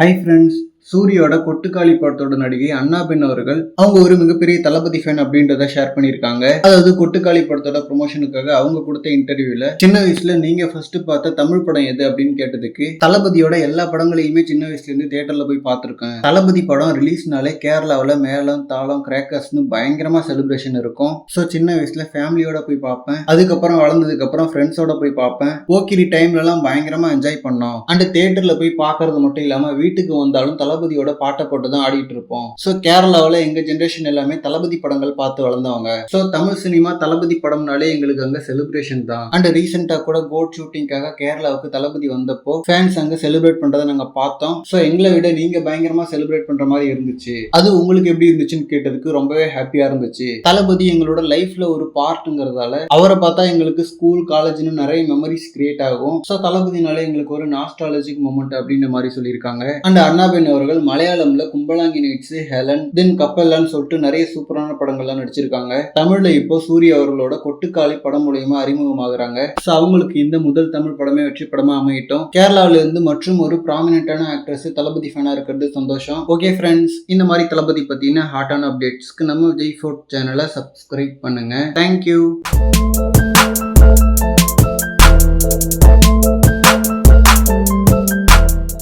Hi friends சூரியோட Kottukkaali படத்தோட நடிகை அண்ணா பெண் அவர்கள் அவங்க ஒரு மிகப்பெரிய தளபதி ஃபேன் அப்படின்றத ஷேர் பண்ணியிருக்காங்க. அதாவது கொட்டுக்காளி படத்தோட ப்ரொமோஷனுக்காக அவங்க கொடுத்த இன்டர்வியூல சின்ன வயசுல நீங்க ஃபர்ஸ்ட் பார்த்த தமிழ் படம் எது அப்படின்னு கேட்டதுக்கு தளபதியோட எல்லா படங்களையுமே சின்ன வயசுல இருந்து தியேட்டர்ல போய் பார்த்துருக்கேன். தளபதி படம் ரிலீஸ்னாலே கேரளாவில் மேளம் தாளம் கிராக்கர்ஸ்னு பயங்கரமா செலிப்ரேஷன் இருக்கும். ஸோ சின்ன வயசுல ஃபேமிலியோட போய் பார்ப்பேன். அதுக்கப்புறம் வளர்ந்ததுக்கு அப்புறம் ஃப்ரெண்ட்ஸோட போய் பார்ப்பேன். ஓக்கிரி டைம்லலாம் பயங்கரமா என்ஜாய் பண்ணோம். அண்ட் தியேட்டர்ல போய் பார்க்கறது மட்டும் இல்லாம வீட்டுக்கு வந்தாலும் தளபதியோட பாட்டை போட்டு தான் ஆடிட்டு இருப்போம். ஸோ கேரளாவில் எங்க ஜென்ரேஷன் எல்லாமே தளபதி படங்கள் பார்த்து வளர்ந்தவங்க. ஸோ தமிழ் சினிமா தளபதி படம்னாலே எங்களுக்கு அங்க செலிப்ரேஷன் தான். அண்ட் ரீசெண்டாக கூட போட் ஷூட்டிங்காக கேரளாவுக்கு தளபதி வந்தப்போ ஃபேன்ஸ் அங்கே செலிப்ரேட் பண்றதை நாங்கள் பார்த்தோம். ஸோ எங்களை விட நீங்க பயங்கரமா செலிப்ரேட் பண்ற மாதிரி இருந்துச்சு. அது உங்களுக்கு எப்படி இருந்துச்சுன்னு கேட்டதுக்கு ரொம்பவே ஹாப்பியா இருந்துச்சு. தளபதி எங்களோட லைஃப்ல ஒரு பார்ட்டுங்கிறதால அவரை பார்த்தா எங்களுக்கு ஸ்கூல் காலேஜ்னு நிறைய மெமரிஸ் கிரியேட் ஆகும். ஸோ தளபதினாலே எங்களுக்கு ஒரு நாஸ்டாலஜிக் மூமெண்ட் அப்படின்ற மாதிரி சொல்லியிருக்காங்க. அண்ட் அண்ணாபென் அவர்கள் மலையாளம்ல கும்பலாங்கி நைட்ஸ் ஹெலன் தென் கப்பல்லான்னு சொல்லிட்டு நிறைய சூப்பரான படங்கள்லாம் நடிச்சிருக்காங்க. தமிழ்ல இப்போ சூர்யா அவர்களோட கொட்டுக்காளி படம் மூலியமா அறிமுகமாகறாங்க. ஸோ அவங்களுக்கு இந்த முதல் தமிழ் படமே வெற்றி படமா அமையட்டும். கேரளாவில இருந்து மற்றும் ஒரு ப்ராமினென்ட்டான ஆக்ட்ரஸ் தளபதி ஃபேனா இருக்கிறது சந்தோஷம். ஓகே ஃப்ரெண்ட்ஸ் இந்த மாதிரி தளபதி பத்தின ஹாட்டான அப்டேட்ஸ்க்கு நம்ம விஜய் ஃபோர்ட் சேனலை சப்ஸ்கிரைப் பண்ணுங்க. Thank you